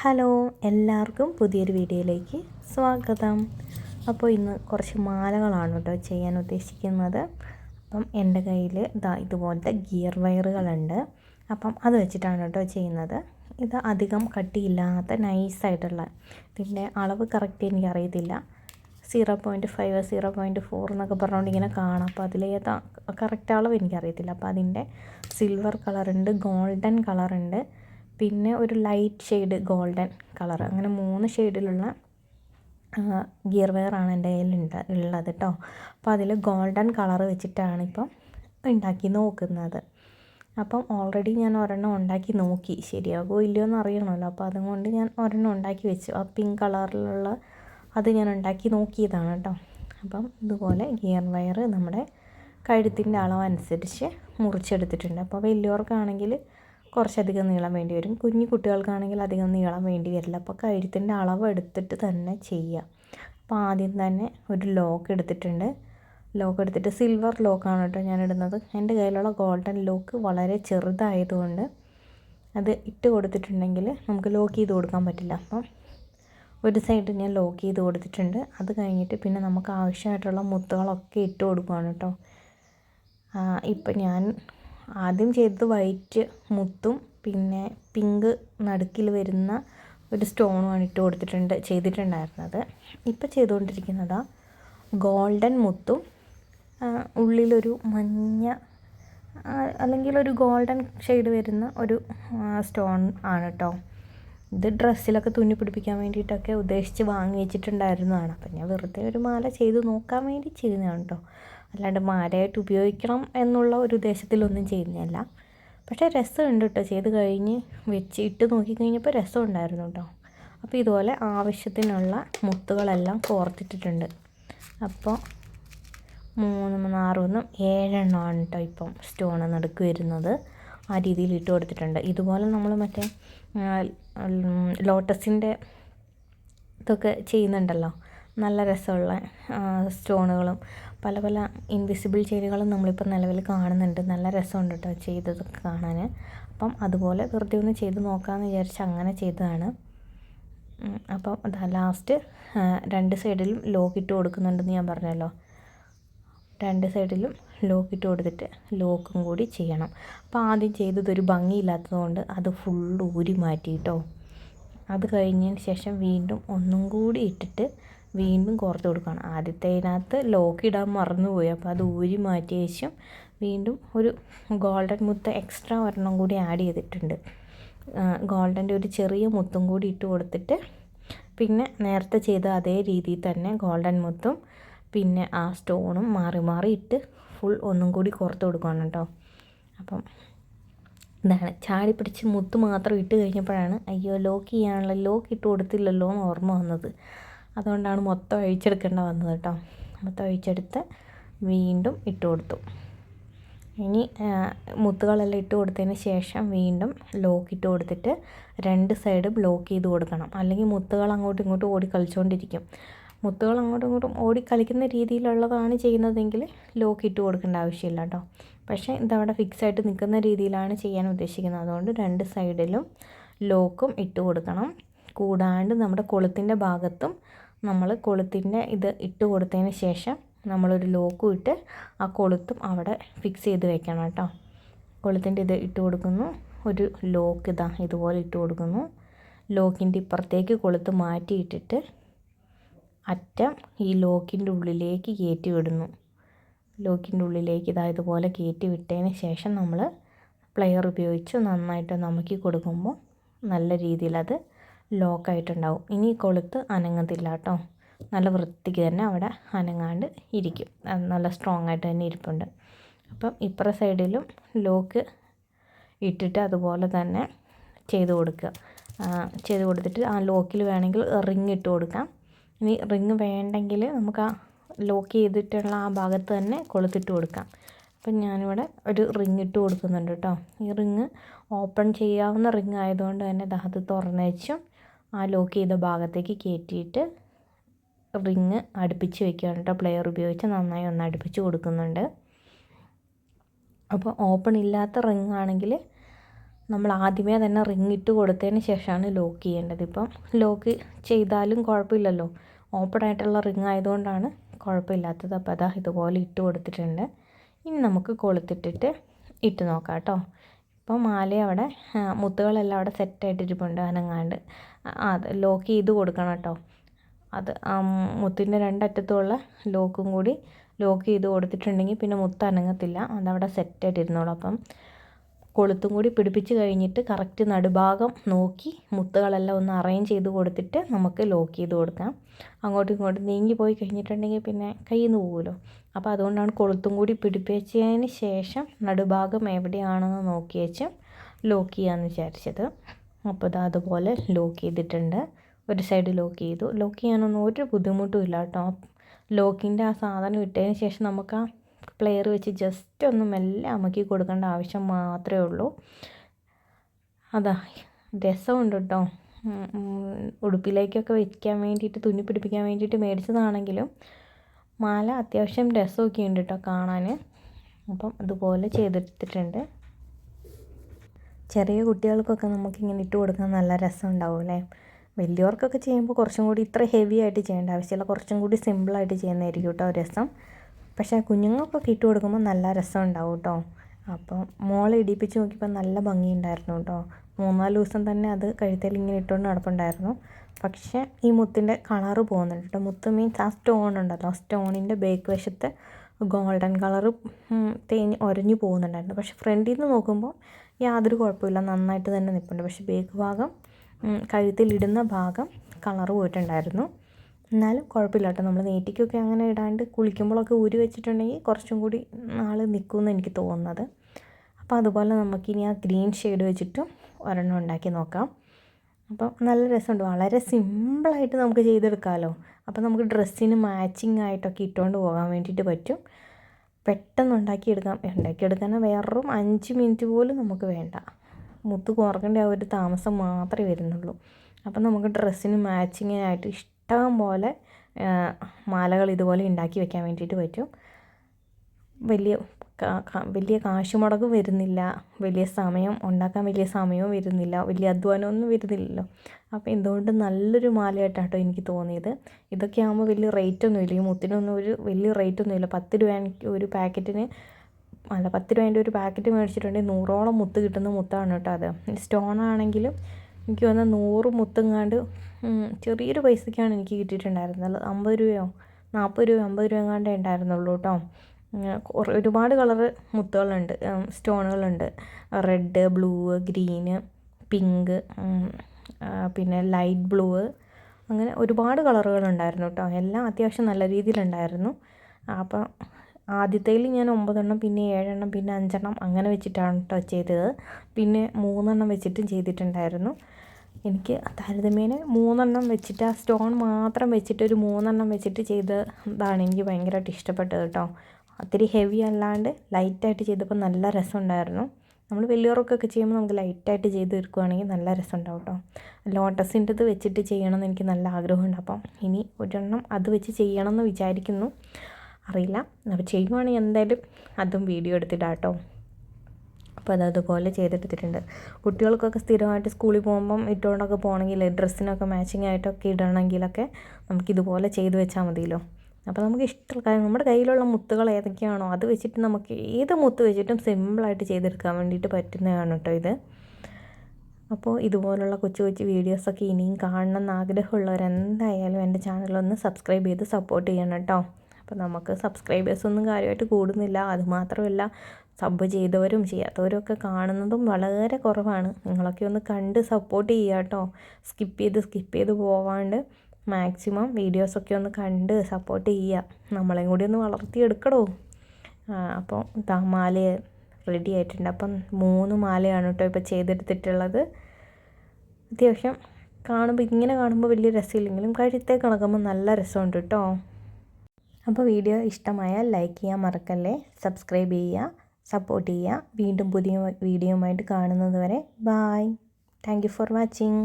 Hello എല്ലാവർക്കും പുതിയൊരു വീഡിയോയിലേക്ക് സ്വാഗതം. അപ്പോൾ ഇന്ന് കുറച്ച് മാലകളാണ് കേട്ടോ ചെയ്യാൻ ഉദ്ദേശിക്കുന്നത്. അപ്പം എന്റെ കയ്യിൽ ഇതാ ഇതുപോലത്തെ ഗിയർ വയറുകളുണ്ട്. അപ്പം അത് വെച്ചിട്ടാണ് കേട്ടോ ചെയ്യുന്നത്. ഇത് അധികം കട്ടിയില്ലാത്ത നൈസായിട്ടുള്ള ഇതിന്റെ അളവ് കറക്റ്റ് എനിക്ക് അറിയത്തില്ല zero point five zero point four എന്നൊക്കെ പറഞ്ഞുകൊണ്ട് ഇങ്ങനെ കാണാം. അപ്പോൾ അതിലേതാ കറക്റ്റ് അളവ് എനിക്കറിയത്തില്ല. അപ്പോൾ അതിന്റെ സിൽവർ കളറുണ്ട് ഗോൾഡൻ കളറുണ്ട് പിന്നെ ഒരു ലൈറ്റ് ഷെയ്ഡ് ഗോൾഡൻ കളർ അങ്ങനെ മൂന്ന് ഷെയ്ഡിലുള്ള ഗിയർ വെയറാണ് എന്റെ കയ്യിൽ ഉണ്ട് ഉള്ളത് കേട്ടോ അപ്പോൾ അതിൽ ഗോൾഡൻ കളർ വെച്ചിട്ടാണ് ഇപ്പം ഉണ്ടാക്കി നോക്കുന്നത്. അപ്പം ഓൾറെഡി ഞാൻ ഒരെണ്ണം ഉണ്ടാക്കി നോക്കി. ശരിയാകുമോ ഇല്ലയോ എന്ന് അറിയണമല്ലോ. അപ്പോൾ അതുകൊണ്ട് ഞാൻ ഒരെണ്ണം ഉണ്ടാക്കി വെച്ചു. ആ പിങ്ക് കളറിലുള്ള അത് ഞാൻ ഉണ്ടാക്കി നോക്കിയതാണ് കേട്ടോ അപ്പം ഇതുപോലെ ഗിയർ വയർ നമ്മുടെ കഴുത്തിന്റെ അളവനുസരിച്ച് മുറിച്ചെടുത്തിട്ടുണ്ട്. അപ്പോൾ വലിയവർക്കാണെങ്കിൽ കുറച്ചധികം നീളം വേണ്ടി വരും. കുഞ്ഞു കുട്ടികൾക്കാണെങ്കിൽ അധികം നീളം വേണ്ടി വരില്ല. അപ്പോൾ കഴുത്തിന്റെ അളവ് എടുത്തിട്ട് തന്നെ ചെയ്യുക അപ്പോൾ ആദ്യം തന്നെ ഒരു ലോക്ക് എടുത്തിട്ടുണ്ട്. ലോക്ക് എടുത്തിട്ട് സിൽവർ ലോക്കാണ് കേട്ടോ ഞാൻ ഇടുന്നത്. എന്റെ കയ്യിലുള്ള ഗോൾഡൻ ലോക്ക് വളരെ ചെറുതായതുകൊണ്ട് അത് ഇട്ട് കൊടുത്തിട്ടുണ്ടെങ്കിൽ നമുക്ക് ലോക്ക് ചെയ്ത് കൊടുക്കാൻ പറ്റില്ല. അപ്പം ഒരു സൈഡ് ഞാൻ ലോക്ക് ചെയ്ത് കൊടുത്തിട്ടുണ്ട്. അത് കഴിഞ്ഞിട്ട് പിന്നെ നമുക്ക് ആവശ്യമായിട്ടുള്ള മുത്തുകളൊക്കെ ഇട്ട് കൊടുക്കുകയാണ് കേട്ടോ. ഇപ്പം ഞാൻ ആദ്യം ചെയ്തത് വൈറ്റ് മുത്തും പിന്നെ പിങ്ക് നടുക്കിൽ വരുന്ന ഒരു സ്റ്റോണുമാണ് ഇട്ട് കൊടുത്തിട്ടുണ്ട് ചെയ്തിട്ടുണ്ടായിരുന്നത്. ഇപ്പോൾ ചെയ്തുകൊണ്ടിരിക്കുന്നത് ഗോൾഡൻ മുത്തും ഉള്ളിലൊരു മഞ്ഞ അല്ലെങ്കിൽ ഒരു ഗോൾഡൻ ഷെയ്ഡ് വരുന്ന ഒരു സ്റ്റോൺ ആണ് കേട്ടോ ഇത് ഡ്രസ്സിലൊക്കെ തുന്നി പിടിപ്പിക്കാൻ വേണ്ടിയിട്ടൊക്കെ ഉദ്ദേശിച്ച് വാങ്ങി വെച്ചിട്ടുണ്ടായിരുന്നതാണ്. അപ്പം ഞാൻ വെറുതെ ഒരു മാല ചെയ്ത് നോക്കാൻ വേണ്ടി ചെയ്യുന്നതാണ് കേട്ടോ അല്ലാണ്ട് മാലയായിട്ട് ഉപയോഗിക്കണം എന്നുള്ള ഒരു ഉദ്ദേശത്തിലൊന്നും ചെയ്യുന്നതല്ല. പക്ഷേ രസമുണ്ട് കേട്ടോ. ചെയ്ത് കഴിഞ്ഞ് വെച്ച് ഇട്ട് നോക്കിക്കഴിഞ്ഞപ്പോൾ രസം ഉണ്ടായിരുന്നു കേട്ടോ. അപ്പോൾ ഇതുപോലെ ആവശ്യത്തിനുള്ള മുത്തുകളെല്ലാം കോർത്തിട്ടിട്ടുണ്ട്. അപ്പോൾ മൂന്ന് ആറൊന്നും ഏഴെണ്ണമാണ് കേട്ടോ ഇപ്പം സ്റ്റോൺ നടുക്ക് വരുന്നത്. ആ രീതിയിൽ ഇട്ട് കൊടുത്തിട്ടുണ്ട്. ഇതുപോലെ നമ്മൾ മറ്റേ ലോട്ടസിന്റെ ഇതൊക്കെ ചെയ്യുന്നുണ്ടല്ലോ. നല്ല രസമുള്ള സ്റ്റോണുകളും പല പല ഇൻവിസിബിൾ ചെടികളും നമ്മളിപ്പോൾ നിലവിൽ കാണുന്നുണ്ട്. നല്ല രസമുണ്ട് കേട്ടോ ചെയ്തതൊക്കെ കാണാൻ അപ്പം അതുപോലെ വെറുതെ ഒന്ന് ചെയ്ത് നോക്കാമെന്ന് വിചാരിച്ച് അങ്ങനെ ചെയ്തതാണ്. അപ്പം അതാ ലാസ്റ്റ് രണ്ട് സൈഡിലും ലോക്ക് ഇട്ട് കൊടുക്കുന്നുണ്ടെന്ന് ഞാൻ പറഞ്ഞല്ലോ. രണ്ട് സൈഡിലും ലോക്ക് ഇട്ട് കൊടുത്തിട്ട് ലോക്കും കൂടി ചെയ്യണം. അപ്പോൾ ആദ്യം ചെയ്തതൊരു ഭംഗിയില്ലാത്തതുകൊണ്ട് അത് ഫുള്ള് ഊരി മാറ്റി കേട്ടോ അത് കഴിഞ്ഞതിന് ശേഷം വീണ്ടും ഒന്നും കൂടി ഇട്ടിട്ട് വീണ്ടും കോർത്ത് കൊടുക്കണം ആദ്യത്തേതിനകത്ത് ലോക്ക് ഇടാൻ മറന്നുപോയി. അപ്പോൾ അത് ഊരി മാറ്റിയ ശേഷം വീണ്ടും ഒരു ഗോൾഡൻ മുത്ത് എക്സ്ട്രാ ഒരെണ്ണം കൂടി ആഡ് ചെയ്തിട്ടുണ്ട്. ഗോൾഡന്റെ ഒരു ചെറിയ മുത്തും കൂടി ഇട്ട് കൊടുത്തിട്ട് പിന്നെ നേരത്തെ ചെയ്ത അതേ രീതിയിൽ തന്നെ ഗോൾഡൻ മുത്തും പിന്നെ ആ സ്റ്റോണും മാറി മാറി ഇട്ട് ഫുൾ ഒന്നും കൂടി കോർത്ത് കൊടുക്കണം കേട്ടോ. അപ്പം ഇതാണ്. ചാടി പിടിച്ച് മുത്ത് മാത്രം ഇട്ട് കഴിഞ്ഞപ്പോഴാണ് അയ്യോ ലോക്ക് ചെയ്യാനുള്ള ലോക്ക് ഇട്ട് കൊടുത്തില്ലല്ലോ എന്ന് ഓർമ്മ വന്നത്. അതുകൊണ്ടാണ് മൊത്തം ഒഴിച്ചെടുക്കേണ്ട വന്നത് കേട്ടോ. മൊത്തം ഒഴിച്ചെടുത്ത് വീണ്ടും ഇട്ട് കൊടുത്തു. ഇനി മുത്തുകളെല്ലാം ഇട്ട് കൊടുത്തതിന് ശേഷം വീണ്ടും ലോക്ക് ഇട്ട് കൊടുത്തിട്ട് രണ്ട് സൈഡും ലോക്ക് ചെയ്ത് കൊടുക്കണം. അല്ലെങ്കിൽ മുത്തുകൾ അങ്ങോട്ടും ഇങ്ങോട്ടും ഓടി കളിച്ചുകൊണ്ടിരിക്കും. മുത്തുകൾ അങ്ങോട്ടും ഇങ്ങോട്ടും ഓടി കളിക്കുന്ന രീതിയിലുള്ളതാണ് ചെയ്യുന്നതെങ്കിൽ ലോക്ക് ഇട്ട് കൊടുക്കേണ്ട ആവശ്യമില്ല കേട്ടോ. പക്ഷേ ഇതവിടെ ഫിക്സ് ആയിട്ട് നിൽക്കുന്ന രീതിയിലാണ് ചെയ്യാൻ ഉദ്ദേശിക്കുന്നത്. അതുകൊണ്ട് രണ്ട് സൈഡിലും ലോക്കും ഇട്ട് കൊടുക്കണം. കൂടാണ്ട് നമ്മുടെ കൊളുത്തിന്റെ ഭാഗത്തും നമ്മൾ കൊളുത്തിന്റെ ഇത് ഇട്ട് കൊടുത്തതിന് ശേഷം നമ്മളൊരു ലോക്കും ഇട്ട് ആ കൊളുത്തും അവിടെ ഫിക്സ് ചെയ്ത് വെക്കണം കേട്ടോ. കൊളുത്തിന്റെ ഇത് ഇട്ട് കൊടുക്കുന്നു. ഒരു ലോക്ക് ഇതാ ഇതുപോലെ ഇട്ട് കൊടുക്കുന്നു. ലോക്കിന്റെ ഇപ്പുറത്തേക്ക് കൊളുത്ത് മാറ്റിയിട്ടിട്ട് അറ്റം ഈ ലോക്കിന്റെ ഉള്ളിലേക്ക് കയറ്റി വിടുന്നു. ലോക്കിന്റെ ഉള്ളിലേക്ക് ഇതാ ഇതുപോലെ കയറ്റി വിട്ടതിന് ശേഷം നമ്മൾ പ്ലെയർ ഉപയോഗിച്ച് നന്നായിട്ട് നമുക്കി കൊടുക്കുമ്പോൾ നല്ല രീതിയിൽ അത് ലോക്കായിട്ടുണ്ടാവും. ഇനി കൊളുത്ത് അനങ്ങത്തില്ല കേട്ടോ നല്ല വൃത്തിക്ക് തന്നെ അവിടെ അനങ്ങാണ്ട് ഇരിക്കും. നല്ല സ്ട്രോങ് ആയിട്ട് തന്നെ ഇരിപ്പുണ്ട്. അപ്പം ഇപ്പുറ സൈഡിലും ലോക്ക് ഇട്ടിട്ട് അതുപോലെ തന്നെ ചെയ്ത് കൊടുക്കുക. ചെയ്ത് കൊടുത്തിട്ട് ആ ലോക്കിൽ വേണമെങ്കിൽ റിങ് ഇട്ട് കൊടുക്കാം. ഇനി റിങ് വേണ്ടെങ്കിൽ നമുക്ക് ആ ലോക്ക് ചെയ്തിട്ടുള്ള ആ ഭാഗത്ത് തന്നെ കൊളുത്തിട്ട് കൊടുക്കാം. അപ്പം ഞാനിവിടെ ഒരു റിങ് ഇട്ട് കൊടുക്കുന്നുണ്ട് കേട്ടോ ഈ റിങ് ഓപ്പൺ ചെയ്യാവുന്ന റിങ് ആയതുകൊണ്ട് തന്നെ ദാഹത്ത് തുറന്നേച്ചും ആ ലോക്ക് ചെയ്ത ഭാഗത്തേക്ക് കയറ്റിയിട്ട് റിങ് അടുപ്പിച്ച് വെക്കുകയാണ് കേട്ടോ. പ്ലെയർ ഉപയോഗിച്ച് നന്നായി ഒന്ന് അടുപ്പിച്ച് കൊടുക്കുന്നുണ്ട്. അപ്പോൾ ഓപ്പൺ ഇല്ലാത്ത റിങ് ആണെങ്കിൽ നമ്മൾ ആദ്യമേ തന്നെ റിങ് ഇട്ട് കൊടുത്തതിന് ശേഷമാണ് ലോക്ക് ചെയ്യേണ്ടത്. ഇപ്പം ലോക്ക് ചെയ്താലും കുഴപ്പമില്ലല്ലോ. ഓപ്പൺ ആയിട്ടുള്ള റിങ് ആയതുകൊണ്ടാണ് കുഴപ്പമില്ലാത്തത്. അപ്പോൾ അതാ ഇതുപോലെ ഇട്ട് കൊടുത്തിട്ടുണ്ട്. ഇനി നമുക്ക് കൊളുത്തിട്ടിട്ട് ഇട്ട് നോക്കാം കേട്ടോ. ഇപ്പോൾ മാല അവിടെ മുത്തുകളെല്ലാം അവിടെ സെറ്റായിട്ടിരിപ്പുണ്ട് അനങ്ങാണ്ട് അത് ലോക്ക് ചെയ്ത് കൊടുക്കണം കേട്ടോ അത് ആ മുത്തിന്റെ രണ്ടറ്റത്തുമുള്ള ലോക്കും കൂടി ലോക്ക് ചെയ്ത് കൊടുത്തിട്ടുണ്ടെങ്കിൽ പിന്നെ മുത്ത് അനങ്ങത്തില്ല. അതവിടെ സെറ്റായിട്ടിരുന്നോളൂ അപ്പം കൊളുത്തും കൂടി പിടിപ്പിച്ച് കഴിഞ്ഞിട്ട് കറക്റ്റ് നടുഭാഗം നോക്കി മുത്തുകളെല്ലാം ഒന്ന് അറേഞ്ച് ചെയ്ത് കൊടുത്തിട്ട് നമുക്ക് ലോക്ക് ചെയ്ത് കൊടുക്കാം. അങ്ങോട്ടും ഇങ്ങോട്ടും നീങ്ങി പോയി കഴിഞ്ഞിട്ടുണ്ടെങ്കിൽ പിന്നെ കയ്യിൽ നിന്ന് പോകുമല്ലോ അപ്പോൾ അതുകൊണ്ടാണ് കൊളുത്തും കൂടി പിടിപ്പിച്ചതിന് ശേഷം നടുഭാഗം എവിടെയാണെന്ന് നോക്കി വെച്ച് ലോക്ക് ചെയ്യാമെന്ന് വിചാരിച്ചത്. അപ്പോൾ ഇത് അതുപോലെ ലോക്ക് ചെയ്തിട്ടുണ്ട്. ഒരു സൈഡ് ലോക്ക് ചെയ്തു. ലോക്ക് ചെയ്യാനൊന്നും ഒരു ബുദ്ധിമുട്ടും ഇല്ല കേട്ടോ. ലോക്കിന്റെ ആ സാധനം ഇട്ടതിന് ശേഷം നമുക്ക് ആ പ്ലെയർ വെച്ച് ജസ്റ്റ് ഒന്ന് മെല്ലെ അമക്കി കൊടുക്കേണ്ട ആവശ്യം മാത്രമേ ഉള്ളൂ. അതാ രസമുണ്ട് കേട്ടോ. ഉടുപ്പിലേക്കൊക്കെ വയ്ക്കാൻ വേണ്ടിയിട്ട് തുന്നി പിടിപ്പിക്കാൻ വേണ്ടിയിട്ട് മേടിച്ചതാണെങ്കിലും മാല അത്യാവശ്യം രസമൊക്കെ ഉണ്ട് കേട്ടോ കാണാൻ. അപ്പം അതുപോലെ ചെയ്തെടുത്തിട്ടുണ്ട് ചെറിയ കുട്ടികൾക്കൊക്കെ നമുക്കിങ്ങനെ ഇട്ട് കൊടുക്കാൻ നല്ല രസം ഉണ്ടാവും അല്ലേ വലിയവർക്കൊക്കെ ചെയ്യുമ്പോൾ കുറച്ചും കൂടി ഇത്ര ഹെവി ആയിട്ട് ചെയ്യേണ്ട ആവശ്യമില്ല. കുറച്ചും കൂടി സിമ്പിളായിട്ട് ചെയ്യുന്നതായിരിക്കും കേട്ടോ രസം. പക്ഷേ കുഞ്ഞുങ്ങൾക്കൊക്കെ ഇട്ട് കൊടുക്കുമ്പോൾ നല്ല രസം ഉണ്ടാവും കേട്ടോ അപ്പം മോളെ ഇടിപ്പിച്ച് നോക്കിയപ്പോൾ നല്ല ഭംഗിയുണ്ടായിരുന്നു കേട്ടോ മൂന്നാൽ ദിവസം തന്നെ അത് കഴുത്തിൽ ഇങ്ങനെ ഇട്ടുകൊണ്ട് നടപ്പുണ്ടായിരുന്നു. പക്ഷേ ഈ മുത്തിന്റെ കളറ് പോകുന്നുണ്ട് കേട്ടോ. മുത്ത് മീൻസ് ആ സ്റ്റോൺ ഉണ്ടല്ലോ. സ്റ്റോണിന്റെ ബേക്ക് വശത്ത് ഗോൾഡൻ കളറ് തേഞ്ഞ് ഒരഞ്ഞു പോകുന്നുണ്ടായിരുന്നു. പക്ഷേ ഫ്രണ്ടിൽ നിന്ന് നോക്കുമ്പോൾ യാതൊരു കുഴപ്പമില്ല. നന്നായിട്ട് തന്നെ നിൽപ്പുണ്ട് പക്ഷേ ബേക്ക് ഭാഗം കഴുത്തിലിടുന്ന ഭാഗം കളറ് പോയിട്ടുണ്ടായിരുന്നു. എന്നാലും കുഴപ്പമില്ല കേട്ടോ. നമ്മൾ നെറ്റിക്കൊക്കെ അങ്ങനെ ഇടാണ്ട് കുളിക്കുമ്പോഴൊക്കെ ഊരി വെച്ചിട്ടുണ്ടെങ്കിൽ കുറച്ചും കൂടി നാൾ നിൽക്കുമെന്ന് എനിക്ക് തോന്നുന്നത്. അപ്പോൾ അതുപോലെ നമുക്കിനി ആ ഗ്രീൻ ഷെയ്ഡ് വെച്ചിട്ടും ഒരെണ്ണം ഉണ്ടാക്കി നോക്കാം. അപ്പം നല്ല രസമുണ്ട്. വളരെ സിമ്പിളായിട്ട് നമുക്ക് ചെയ്തെടുക്കാമല്ലോ അപ്പം നമുക്ക് ഡ്രസ്സിന് മാച്ചിങ് ആയിട്ടൊക്കെ ഇട്ടുകൊണ്ട് പോകാൻ വേണ്ടിയിട്ട് പറ്റും. പെട്ടെന്ന് ഉണ്ടാക്കിയെടുക്കാം. ഉണ്ടാക്കിയെടുക്കാൻ വെറും അഞ്ച് മിനിറ്റ് പോലും നമുക്ക് വേണ്ട. മുത്ത് കുറക്കേണ്ട ആ ഒരു താമസം മാത്രമേ വരുന്നുള്ളൂ. അപ്പം നമുക്ക് ഡ്രസ്സിന് മാച്ചിങ്ങിനായിട്ട് ഇഷ്ടം പോലെ മാലകൾ ഇതുപോലെ ഉണ്ടാക്കി വെക്കാൻ വേണ്ടിയിട്ട് പറ്റും. വലിയ വലിയ കാശ് മുടക്കും വരുന്നില്ല. വലിയ സമയം ഉണ്ടാക്കാൻ വലിയ സമയവും വരുന്നില്ല. വലിയ അധ്വാനമൊന്നും വരുന്നില്ലല്ലോ. അപ്പോൾ എന്തുകൊണ്ട് നല്ലൊരു മാലയായിട്ടാട്ടോ എനിക്ക് തോന്നിയത്. ഇതൊക്കെ ആകുമ്പോൾ വലിയ റേറ്റൊന്നും ഇല്ല ഈ മുത്തിനൊന്നും ഒരു വലിയ റേറ്റൊന്നും ഇല്ല പത്ത് രൂപ ഒരു പാക്കറ്റിന് അല്ല പത്ത് രൂപേന്റെ ഒരു പാക്കറ്റ് മേടിച്ചിട്ടുണ്ടെങ്കിൽ നൂറോളം മുത്ത് കിട്ടുന്ന മുത്താണ് കേട്ടോ അത്. സ്റ്റോൺ ആണെങ്കിലും എനിക്ക് വന്ന നൂറ് മുത്തെങ്ങാണ്ട് ചെറിയൊരു പൈസയ്ക്കാണ് എനിക്ക് കിട്ടിയിട്ടുണ്ടായിരുന്നത്. അമ്പത് രൂപയോ നാൽപ്പത് രൂപ അമ്പത് രൂപ എങ്ങാണ്ടേ ഉണ്ടായിരുന്നുള്ളൂ കേട്ടോ. ഒരുപാട് കളറ് മുത്തുകളുണ്ട്. സ്റ്റോണുകളുണ്ട്. റെഡ് ബ്ലൂ ഗ്രീന് പിങ്ക് പിന്നെ ലൈറ്റ് ബ്ലൂ. അങ്ങനെ ഒരുപാട് കളറുകളുണ്ടായിരുന്നു കേട്ടോ എല്ലാം അത്യാവശ്യം നല്ല രീതിയിലുണ്ടായിരുന്നു. അപ്പം ആദ്യത്തേൽ ഞാൻ ഒമ്പതെണ്ണം പിന്നെ ഏഴെണ്ണം പിന്നെ അഞ്ചെണ്ണം അങ്ങനെ വെച്ചിട്ടാണ് കേട്ടോ ചെയ്തത്. പിന്നെ മൂന്നെണ്ണം വെച്ചിട്ടും ചെയ്തിട്ടുണ്ടായിരുന്നു. എനിക്ക് താരതമ്യേന മൂന്നെണ്ണം വെച്ചിട്ട് ആ സ്റ്റോൺ മാത്രം വെച്ചിട്ട് ഒരു മൂന്നെണ്ണം വെച്ചിട്ട് ചെയ്തതാണ് എനിക്ക് ഭയങ്കരമായിട്ട് ഇഷ്ടപ്പെട്ടത് കേട്ടോ ഒത്തിരി ഹെവി അല്ലാണ്ട് ലൈറ്റായിട്ട് ചെയ്തപ്പോൾ നല്ല രസമുണ്ടായിരുന്നു. നമ്മൾ വലിയവർക്കൊക്കെ ചെയ്യുമ്പോൾ നമുക്ക് ലൈറ്റായിട്ട് ചെയ്ത് തീർക്കുകയാണെങ്കിൽ നല്ല രസമുണ്ടാവും കേട്ടോ ലോട്ടസിന്റെത് വെച്ചിട്ട് ചെയ്യണമെന്ന് എനിക്ക് നല്ല ആഗ്രഹമുണ്ട്. അപ്പം ഇനി ഒരെണ്ണം അത് വെച്ച് ചെയ്യണമെന്ന് വിചാരിക്കുന്നു. അറിയില്ല. അപ്പോൾ ചെയ്യുവാണെങ്കിൽ എന്തായാലും അതും വീഡിയോ എടുത്തിടാം കേട്ടോ അപ്പോൾ അത് അതുപോലെ ചെയ്തെടുത്തിട്ടുണ്ട്. കുട്ടികൾക്കൊക്കെ സ്ഥിരമായിട്ട് സ്കൂളിൽ പോകുമ്പം ഇട്ടുകൊണ്ടൊക്കെ പോകണമെങ്കിൽ ഡ്രസ്സിനൊക്കെ മാച്ചിങ് ആയിട്ടൊക്കെ ഇടണമെങ്കിലൊക്കെ നമുക്കിതുപോലെ ചെയ്ത് വെച്ചാൽ മതിയല്ലോ. അപ്പോൾ നമുക്ക് ഇഷ്ടമുള്ള കാര്യം നമ്മുടെ കയ്യിലുള്ള മുത്തുകൾ ഏതൊക്കെയാണോ അത് വെച്ചിട്ട് നമുക്ക് ഏത് മുത്ത് വെച്ചിട്ടും സിമ്പിളായിട്ട് ചെയ്തെടുക്കാൻ വേണ്ടിയിട്ട് പറ്റുന്നതാണ് കേട്ടോ ഇത്. അപ്പോൾ ഇതുപോലുള്ള കൊച്ചു കൊച്ചു വീഡിയോസൊക്കെ ഇനിയും കാണണം എന്ന് ആഗ്രഹമുള്ളവരെന്തായാലും എന്റെ ചാനലൊന്ന് സബ്സ്ക്രൈബ് ചെയ്ത് സപ്പോർട്ട് ചെയ്യണം കേട്ടോ. അപ്പോൾ നമുക്ക് സബ്സ്ക്രൈബേഴ്സൊന്നും കാര്യമായിട്ട് കൂടുന്നില്ല. അതുമാത്രമല്ല സബ് ചെയ്തവരും ചെയ്യാത്തവരും ഒക്കെ കാണുന്നതും വളരെ കുറവാണ്. നിങ്ങളൊക്കെ ഒന്ന് കണ്ട് സപ്പോർട്ട് ചെയ്യുക കേട്ടോ. സ്കിപ്പ് ചെയ്ത് സ്കിപ്പ് ചെയ്ത് പോവാണ്ട്. മാക്സിമം വീഡിയോസൊക്കെ ഒന്ന് കണ്ട് സപ്പോർട്ട് ചെയ്യുക. നമ്മളെയും കൂടി ഒന്ന് വളർത്തിയെടുക്കണോ അപ്പോൾ ഇതാ മാല റെഡി ആയിട്ടുണ്ട്. അപ്പം മൂന്ന് മാലയാണ് കേട്ടോ ഇപ്പോൾ ചെയ്തെടുത്തിട്ടുള്ളത്. അത്യാവശ്യം കാണുമ്പോൾ ഇങ്ങനെ കാണുമ്പോൾ വലിയ രസമില്ലെങ്കിലും കഴുത്തേ കിടക്കുമ്പോൾ നല്ല രസമുണ്ട് കേട്ടോ അപ്പോൾ വീഡിയോ ഇഷ്ടമായാൽ ലൈക്ക് ചെയ്യാൻ മറക്കല്ലേ. സബ്സ്ക്രൈബ് ചെയ്യുക സപ്പോർട്ട് ചെയ്യുക. വീണ്ടും പുതിയ വീഡിയോയുമായിട്ട് കാണുന്നത് വരെ ബായ് താങ്ക് ഫോർ വാച്ചിങ്